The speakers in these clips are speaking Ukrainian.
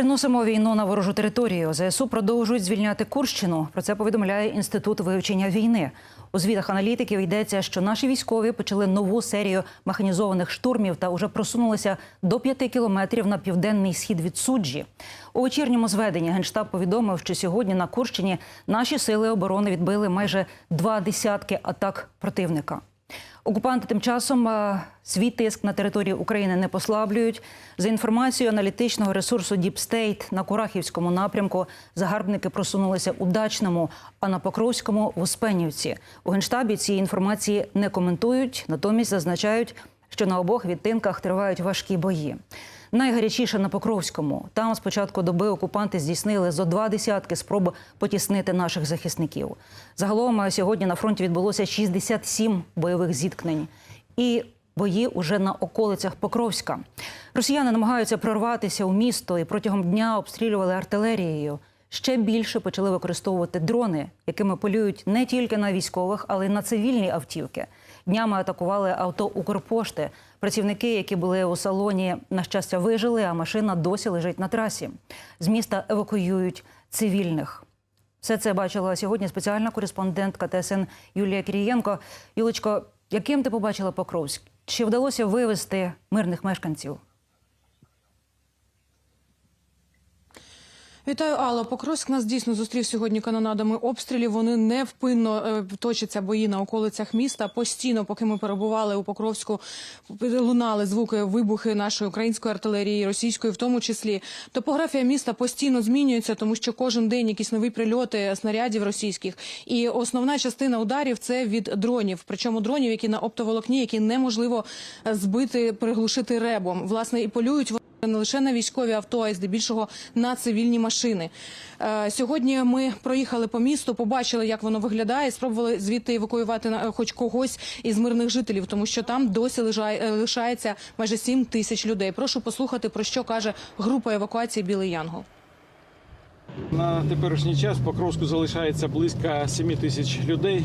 Переносимо війну на ворожу територію. ЗСУ продовжують звільняти Курщину. Про це повідомляє інститут вивчення війни. У звітах аналітиків йдеться, що наші військові почали нову серію механізованих штурмів та вже просунулися до п'яти кілометрів на південний схід від суджі. У вечірньому зведенні генштаб повідомив, що сьогодні на Курщині наші сили оборони відбили майже два десятки атак противника. Окупанти тим часом е, свій тиск на території України не послаблюють. За інформацією аналітичного ресурсу Deep State, на Курахівському напрямку загарбники просунулися у Дачному, а на Покровському в Успенівці. У генштабі цієї інформації не коментують, натомість зазначають, що на обох відтинках тривають важкі бої. Найгарячіше на Покровському. Там з початку доби окупанти здійснили зо два десятки спроб потіснити наших захисників. Загалом е, сьогодні на фронті відбулося 67 бойових зіткнень. І бої уже на околицях Покровська. Росіяни намагаються прорватися у місто і протягом дня обстрілювали артилерією. Ще більше почали використовувати дрони, якими полюють не тільки на військових, але й на цивільні автівки. Днями атакували авто Укрпошти. Працівники, які були у салоні, на щастя, вижили, а машина досі лежить на трасі. З міста евакуюють цивільних. Все це бачила сьогодні спеціальна кореспондентка ТСН Юлія Кирієнко. Юлечко, яким ти побачила Покровськ? Чи вдалося вивезти мирних мешканців? Вітаю, Алло. Покровськ нас дійсно зустрів сьогодні канонадами обстрілів. Вони невпинно е, точаться бої на околицях міста. Постійно, поки ми перебували у Покровську, лунали звуки вибухи нашої української артилерії, російської, в тому числі. Топографія міста постійно змінюється, тому що кожен день якісь нові прильоти снарядів російських. І основна частина ударів це від дронів. Причому дронів, які на оптоволокні, які неможливо збити, приглушити ребом. Власне, і полюють не лише на військові авто, а й здебільшого на цивільні машини. Е, Сьогодні ми проїхали по місту, побачили, як воно виглядає, спробували звідти евакуювати хоч когось із мирних жителів, тому що там досі е, лишається майже 7 тисяч людей. Прошу послухати, про що каже група евакуації Білий Янгол. На теперішній час в Покровську залишається близько 7 тисяч людей.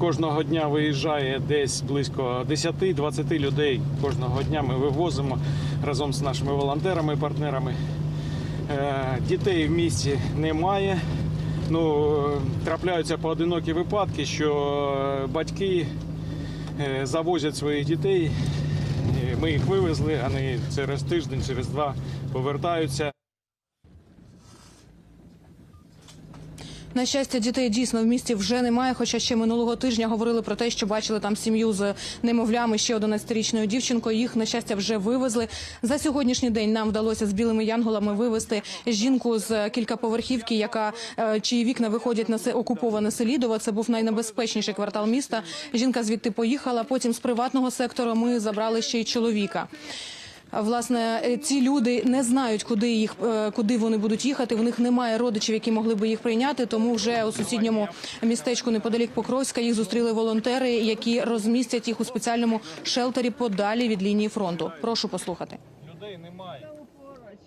Кожного дня виїжджає десь близько 10-20 людей. Кожного дня ми вивозимо разом з нашими волонтерами, партнерами. Е, Дітей в місті немає. Ну, трапляються поодинокі випадки, що батьки е, завозять своїх дітей. Е, Ми їх вивезли, вони через тиждень, через два повертаються. На щастя, дітей дійсно в місті вже немає. Хоча ще минулого тижня говорили про те, що бачили там сім'ю з немовлями ще 11-річною дівчинкою. Їх на щастя вже вивезли. За сьогоднішній день нам вдалося з білими янголами вивезти жінку з кількаповерхівки, яка е, чиї вікна виходять на се- окуповане Селідово. Це був найнебезпечніший квартал міста. Жінка звідти поїхала. Потім з приватного сектору ми забрали ще й чоловіка. Власне, е, ці люди не знають, куди їх е, куди вони будуть їхати. В них немає родичів, які могли би їх прийняти. Тому вже у сусідньому містечку неподалік Покровська їх зустріли волонтери, які розмістять їх у спеціальному шелтері подалі від лінії фронту. Прошу послухати.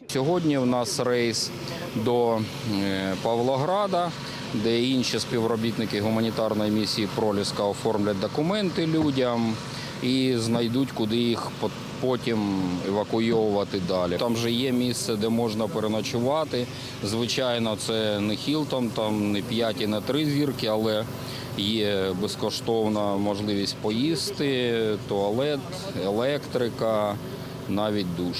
Сьогодні в нас рейс до е, Павлограда, де інші співробітники гуманітарної місії Проліска оформлять документи людям і знайдуть, куди їх потім евакуйовувати далі. Там вже є місце, де можна переночувати. Звичайно, це не Хілтон, там не 5 і не 3 зірки, але є безкоштовна можливість поїсти, туалет, електрика, навіть душ.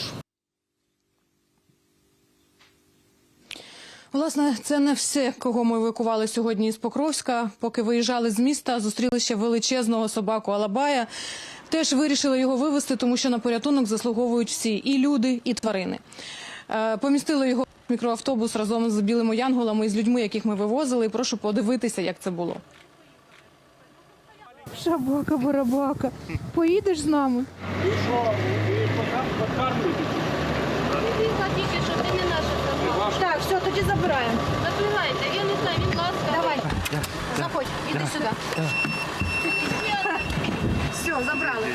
Власне, це не все, кого ми евакували сьогодні із Покровська. Поки виїжджали з міста, зустріли ще величезного собаку Алабая. Теж вирішили його вивезти, тому що на порятунок заслуговують всі і люди, і тварини. Е, Помістили його в мікроавтобус разом з білими янголами і з людьми, яких ми вивозили. І прошу подивитися, як це було. Шабака, барабака. Поїдеш з нами? Тихо, тільки, що ти не наша собака. Так, все, тоді забираємо. Забирайте, я не знаю, він ласка. Давай. Заходь, іди сюди. Все, забрали.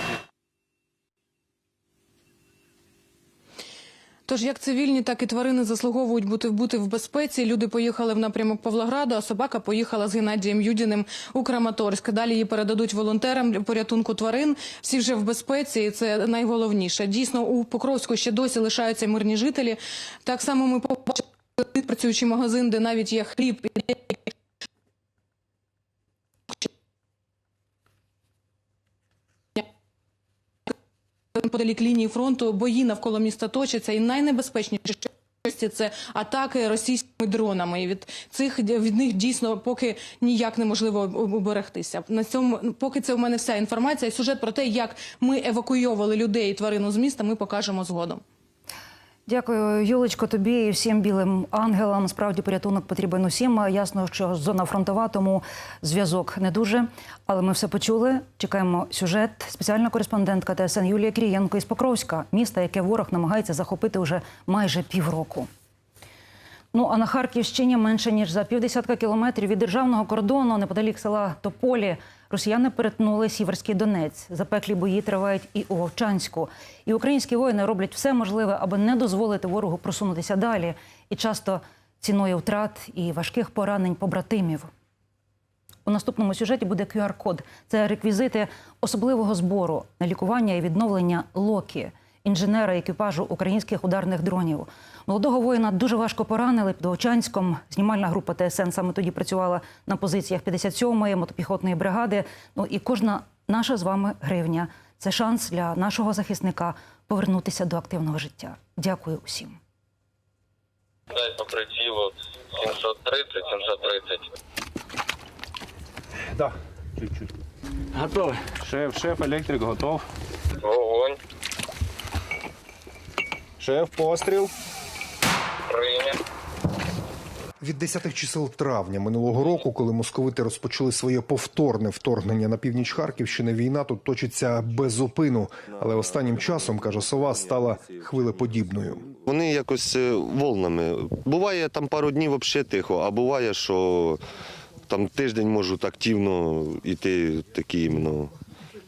Тож як цивільні, так і тварини заслуговують бути бути в безпеці. Люди поїхали в напрямок Павлограду, а собака поїхала з Геннадієм Юдіним у Краматорськ. Далі її передадуть волонтерам для порятунку тварин. Всі вже в безпеці, і це найголовніше. Дійсно, у Покровську ще досі лишаються мирні жителі. Так само ми побачили працюючий магазин, де навіть є хліб. і Подалік лінії фронту бої навколо міста точаться, і найнебезпечніше це атаки російськими дронами. І від цих від них дійсно поки ніяк неможливо уберегтися. На цьому поки це в мене вся інформація. Сюжет про те, як ми евакуйовували людей і тварину з міста, ми покажемо згодом. Дякую, Юлечко, тобі і всім білим ангелам. Справді порятунок потрібен усім. Ясно, що зона фронтова, тому зв'язок не дуже. Але ми все почули. Чекаємо сюжет. Спеціальна кореспондентка ТСН Юлія Крієнко із Покровська, міста, яке ворог намагається захопити вже майже півроку. Ну а на Харківщині менше ніж за півдесятка кілометрів від державного кордону, неподалік села Тополі, росіяни перетнули Сіверський Донець. Запеклі бої тривають і у Вовчанську. І українські воїни роблять все можливе, аби не дозволити ворогу просунутися далі. І часто ціною втрат і важких поранень побратимів. У наступному сюжеті буде QR-код. Це реквізити особливого збору на лікування і відновлення Локі, інженера екіпажу українських ударних дронів. Молодого воїна дуже важко поранили під Овчанськом. Знімальна група ТСН саме тоді працювала на позиціях 57-ї мотопіхотної бригади. Ну і кожна наша з вами гривня це шанс для нашого захисника повернутися до активного життя. Дякую усім. Дай по прицілу 730, 730. Да, чуть-чуть. Готовий. Шеф, шеф, електрик готов. Вогонь. Шеф, постріл. Прийняв. Від 10 чисел травня минулого року, коли московити розпочали своє повторне вторгнення на північ Харківщини, війна тут точиться без зупину. Але останнім часом, каже сова, стала хвилеподібною. Вони якось е, волнами. Буває там пару днів взагалі тихо, а буває, що там тиждень можуть активно йти такі іменно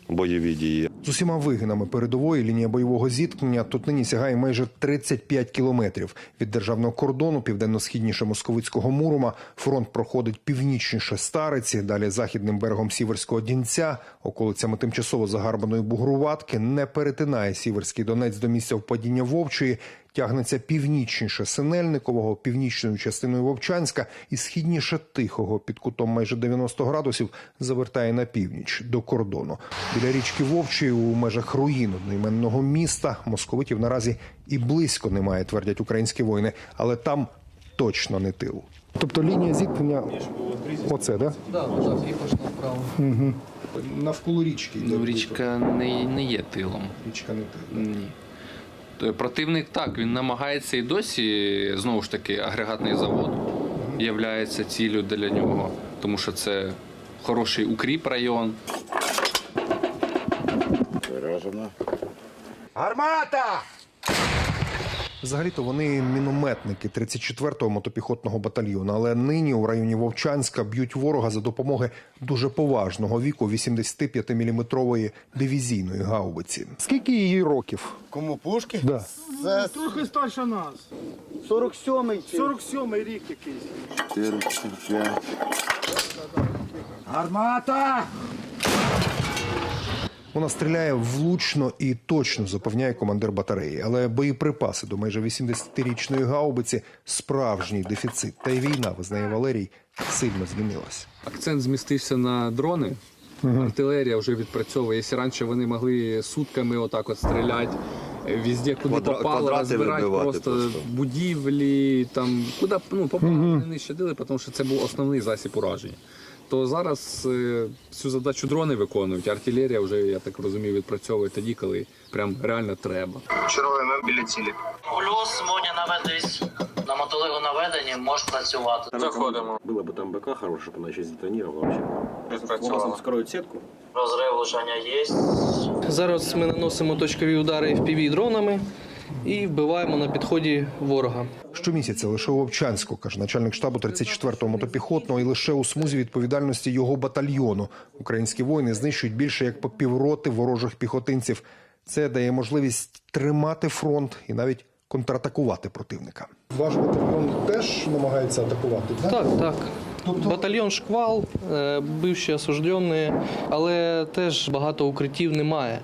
бойові дії. З усіма вигинами передової лінія бойового зіткнення тут нині сягає майже 35 кілометрів від державного кордону, південно-східніше московицького Мурома. Фронт проходить північніше Стариці, далі західним берегом Сіверського Дінця, околицями тимчасово загарбаної Бугруватки, не перетинає Сіверський Донець до місця впадіння Вовчої. Тягнеться північніше Синельникового, північною частиною Вовчанська і східніше Тихого під кутом майже 90 градусів завертає на північ до кордону. Біля річки Вовчої у межах руїн одноіменного міста московитів наразі і близько немає, твердять українські воїни, але там точно не тил. Тобто лінія зіткнення оце, да? Так, так, і пішла вправо. Навколо річки. Ну, річка не, не є тилом. Річка не тил. Ні. То Противник так, він намагається і досі, знову ж таки, агрегатний завод є ціллю для нього, тому що це хороший укріп район. Взагалі-то вони мінометники 34-го мотопіхотного батальйону, але нині у районі Вовчанська б'ють ворога за допомоги дуже поважного віку 85-мм дивізійної гаубиці. Скільки її років? Кому пушки? Да. Це Трохи старше нас. 47-й. 47-й рік якийсь. 4, 5. Гармата! Вона стріляє влучно і точно, запевняє командир батареї. Але боєприпаси до майже 80-річної гаубиці справжній дефіцит. Та й війна, визнає Валерій, сильно змінилась. Акцент змістився на дрони. Артилерія вже відпрацьовує. Якщо раніше вони могли сутками отак от стріляти, е, везде, куди Квадра- попало, розбирати просто, просто. будівлі, там, куди ну, попало, вони не щадили, тому що це був основний засіб ураження То зараз е, цю задачу дрони виконують, артилерія вже, я так розумію, відпрацьовує тоді, коли прям реально треба. Червоний ми біля цілі. Плюс моді наведись на мотолигу наведені, можеш працювати. Заходимо. Было бы там БК хороший, чтобы она еще сдетонировала вообще. Відпрацювали. вскроют сетку. Розрив влучання є. Зараз ми наносимо точкові удари fpv дронами і вбиваємо на підході ворога. Щомісяця лише у Вовчанську, каже начальник штабу 34-го мотопіхотного, і лише у смузі відповідальності його батальйону. Українські воїни знищують більше як по півроти ворожих піхотинців. Це дає можливість тримати фронт і навіть контратакувати противника. Ваш батальйон теж намагається атакувати. Так, так. Батальйон шквал, е, бивші осуждені, але теж багато укриттів немає.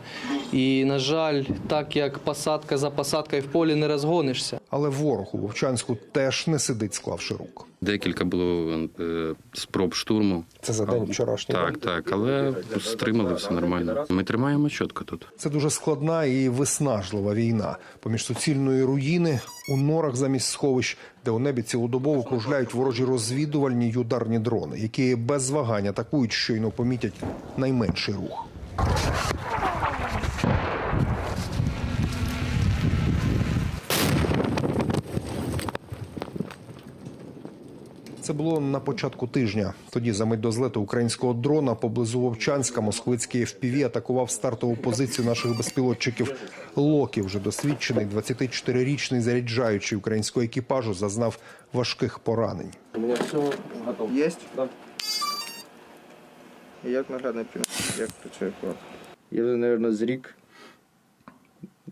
І, на жаль, так як посадка за посадкою в полі не розгонишся. Але ворог у Вовчанську теж не сидить, склавши рук. Декілька було е, спроб штурму. Це за день вчорашній. Так, так, але стримали все нормально. Ми тримаємо чітко тут. Це дуже складна і виснажлива війна. Поміж суцільної руїни у норах замість сховищ, де у небі цілодобово кружляють ворожі розвідувальні й ударні дрони, які без вагань атакують, щойно помітять найменший рух. Це було на початку тижня. Тоді, за мить до злету українського дрона поблизу Вовчанська, москвицький FPV атакував стартову позицію наших безпілотчиків. Локі, вже досвідчений 24-річний заряджаючий українського екіпажу, зазнав важких поранень. У меня все готово. Есть? Да. Як наглядний примір, як працює апарат? Я вже, мабуть, з рік,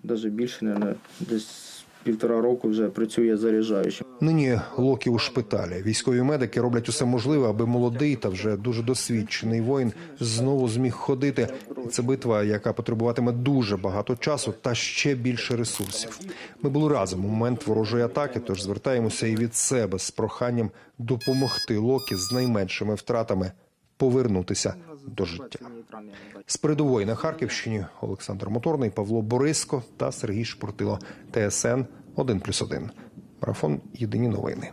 навіть більше, мабуть, десь півтора року вже працює заряджаючим. Нині Локі у шпиталі. Військові медики роблять усе можливе, аби молодий та вже дуже досвідчений воїн знову зміг ходити. І це битва, яка потребуватиме дуже багато часу та ще більше ресурсів. Ми були разом у момент ворожої атаки, тож звертаємося і від себе з проханням допомогти Локі з найменшими втратами повернутися до життя. З передової на Харківщині Олександр Моторний, Павло Бориско та Сергій Шпортило. ТСН 1+,1. Марафон Єдині новини.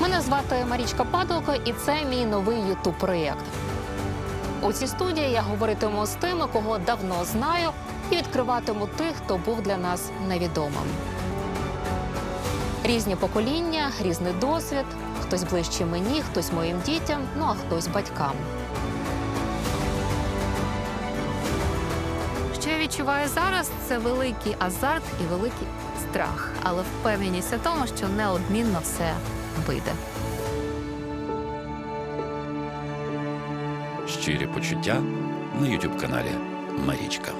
Мене звати Марічка Падалко, і це мій новий ютуб проєкт. У цій студії я говоритиму з тими, кого давно знаю, і відкриватиму тих, хто був для нас невідомим. Різні покоління, різний досвід. Хтось ближче мені, хтось моїм дітям, ну а хтось батькам. Що я відчуваю зараз, це великий азарт і великий страх, але впевненість у тому, що неодмінно все вийде. Щирі почуття на ютуб каналі Марічка.